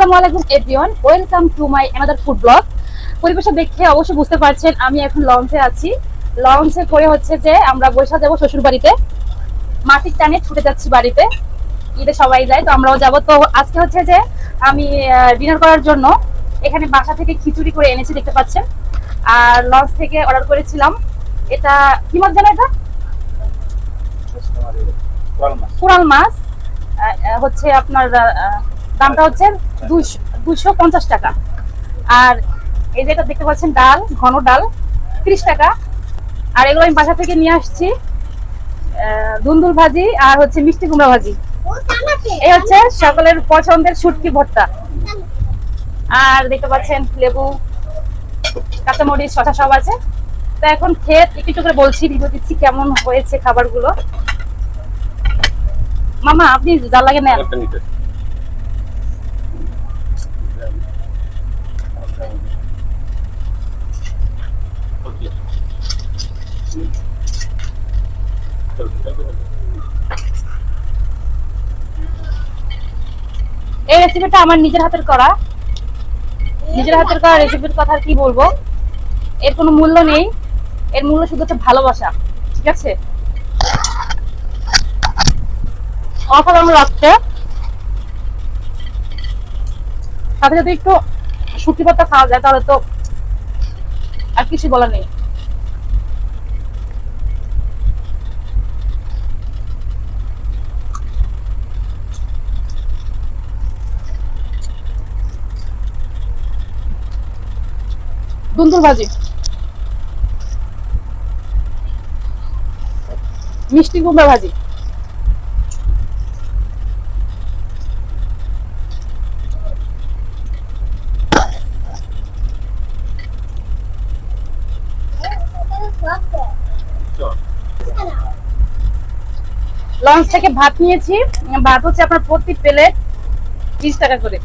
আসসালামু আলাইকুম everyone welcome to my another food blog পরিবেশটা দেখে অবশ্যই বুঝতে পারছেন আমি এখন লঞ্চে আছি। লঞ্চে করে হচ্ছে যে আমরা বৈশা যাব শ্বশুর বাড়িতে। মাটির টানে ছুটে যাচ্ছি বাড়িতে। ঈদে সবাই যায় তো আমরাও যাব। তো আজকে হচ্ছে যে আমি ডিনার করার জন্য এখানে বাসা থেকে খিচুড়ি করে এনেছি দেখতে পাচ্ছেন। আর লঞ্চ থেকে অর্ডার করেছিলাম। এটা কি মাছ জানো এটা? কোরাল মাছ। হচ্ছে আপনার দামটা হচ্ছে দুশো পঞ্চাশ টাকা। আর এই যেটা দেখতে পাচ্ছেন ডাল ঘন ডাল ত্রিশ টাকা। আর এগুলো আমি বাসা থেকে নিয়ে আসছি আহ, দুন্দুল ভাজি আর হচ্ছে মিষ্টি কুমড়া ভাজি। এই হচ্ছে সকলের পছন্দের শুটকি ভর্তা। আর দেখতে পাচ্ছেন লেবু কাঁচামরিচ শশা সব আছে। তো এখন খেয়ে একটু করে বলছি রিভিউ দিচ্ছি কেমন হয়েছে খাবারগুলো। মামা আপনি জাল লাগে নেন। এই রেসিপিটা আমার নিজের হাতের করা। নিজের হাতের করা রেসিপির কথা কি বলব? এর কোনো মূল্য নেই। এর মূল্য শুধু হচ্ছে ভালোবাসা, ঠিক আছে? অসাধারণ লাগছে সাথে সাথে একটু শুটকি পাতা খাওয়া যায়, তাহলে তো আর কিছু বলার নেই। দুন্দুল ভাজি। মিষ্টি কুমড়া ভাজি। লঞ্চ থেকে ভাত নিয়েছি। ভাত হচ্ছে আপনার প্রতি প্লেট ত্রিশ টাকা করে।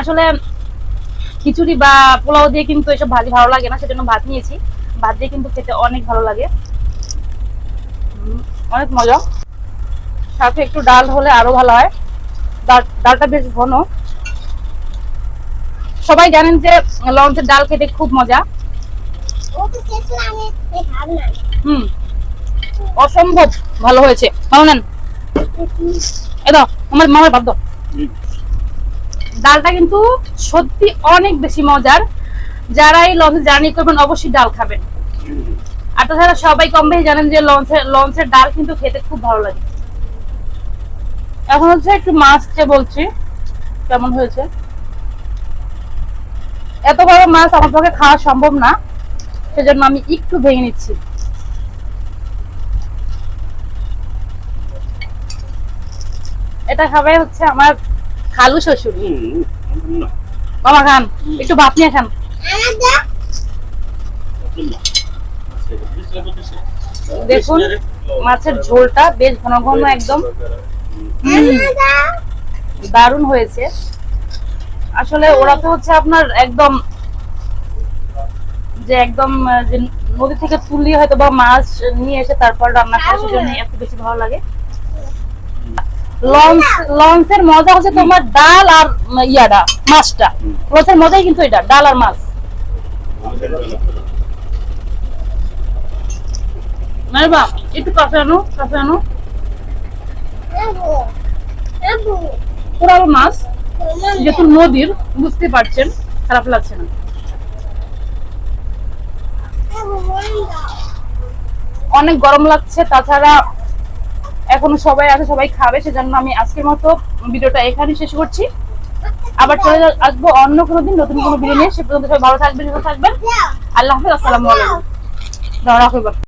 আসলে খিচুড়ি বা পোলাও দিয়ে কিন্তু এসব ভাজি ভালো লাগে না, সেজন্য ভাত নিয়েছি। ভাত দিয়ে কিন্তু খেতে অনেক ভালো লাগে। অনেক মজা। সাথে একটু ডাল হলে আরও ভালো হয়। ডালটা বেশ ঘন। সবাই জানেন যে লঞ্চের ডাল খেতে খুব মজা। হুম, অসম্ভব ভালো হয়েছে। ভালো নেন। এ দাও আমার মামার ভাত দাও। ডালটা কিন্তু সত্যি অনেক বেশি মজার। যারা এই লঞ্চে জার্নি করবেন, অবশ্যই ডাল খাবেন। আর তাছাড়া সবাই কম বেশি জানেন যে লঞ্চের লঞ্চের ডাল কিন্তু খেতে খুব ভালো লাগে। এখন হচ্ছে একটু মাছ খেয়ে বলছি, কেমন হয়েছে? এত বড় মাছ আমার পক্ষে খাওয়া সম্ভব না, সেজন্য আমি একটু ভেঙে নিচ্ছি। এটা খাবে হচ্ছে আমার খালু শ্বশুর। মামা খান একটু ভাত নিয়ে খান দেখুন মাছের ঝোলটা বেশ ঘন ঘন একদম দারুণ হয়েছে। আসলে ওরা তো হচ্ছে আপনার একদম যে একদম যে নদী থেকে তুলি হয়তো বা মাছ নিয়ে এসে তারপর রান্না করে সেজন্য এত বেশি ভালো লাগে। লঞ্চ লঞ্চের মজা হচ্ছে তোমার ডাল আর ইয়াটা মাছটা। লঞ্চের মজাই কিন্তু এটা ডাল আর মাছ। একটু কাছে আনো কাছে আনো। পুরালো মাছ যেহেতু নদীর বুঝতে পারছেন খারাপ লাগছে না। অনেক গরম লাগছে তাছাড়া এখনও সবাই আছে সবাই খাবে সেজন্য আমি আজকের মতো ভিডিওটা এখানে শেষ করছি। আবার চলে আসব অন্য কোনো দিন নতুন কোনো ভিডিও নিয়ে। সে পর্যন্ত সবাই ভালো থাকবেন সুস্থ থাকবেন। আল্লাহ হাফিজ আসসালামু আলাইকুম।